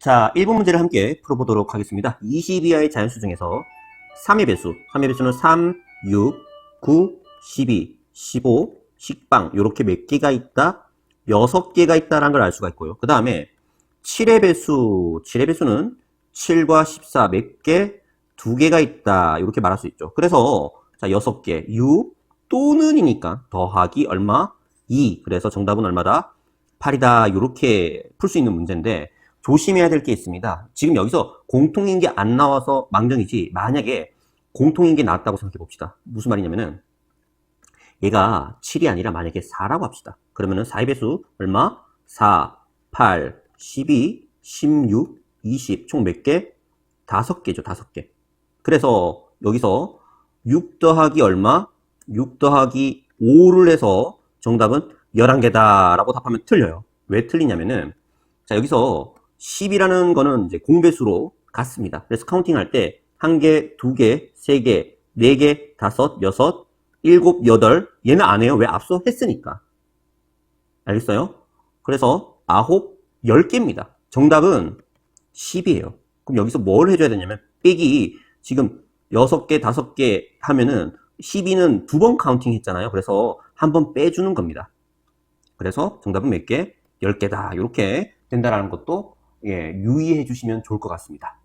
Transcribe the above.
자, 1번 문제를 함께 풀어보도록 하겠습니다. 20 이하의 자연수 중에서 3의 배수, 3의 배수는 3, 6, 9, 12, 15, 식빵 요렇게 몇 개가 있다? 6개가 있다라는 걸 알 수가 있고요. 그 다음에 7의 배수, 7의 배수는 7과 14 몇 개? 2개가 있다. 이렇게 말할 수 있죠. 그래서 자, 6개, 6 또는 이니까 더하기 얼마? 2. 그래서 정답은 얼마다? 8이다. 이렇게 풀 수 있는 문제인데 조심해야 될 게 있습니다. 지금 여기서 공통인 게안 나와서 망정이지 만약에 공통인 게 나왔다고 생각해 봅시다. 무슨 말이냐면은 얘가 7이 아니라 만약에 4라고 합시다. 그러면은 4의 배수 얼마? 4, 8, 12, 16, 20. 총 몇 개? 5개죠. 5개. 그래서 여기서 6 더하기 얼마? 6 더하기 5를 해서 정답은 11개다 라고 답하면 틀려요. 왜 틀리냐면은 자 여기서 10이라는 거는 이제 공배수로 같습니다. 그래서 카운팅 할때한 개, 두 개, 세 개, 네 개, 다섯, 여섯, 일곱, 여덟 얘는 안 해요. 왜? 앞서 했으니까. 알겠어요? 그래서 아홉, 열 개입니다. 정답은 10이에요. 그럼 여기서 뭘 해줘야 되냐면 빼기 지금 여섯 개, 다섯 개 하면은 12는 두 번 카운팅 했잖아요. 그래서 한 번 빼주는 겁니다. 그래서 정답은 몇 개? 10개다. 이렇게 된다라는 것도 예, 유의해 주시면 좋을 것 같습니다.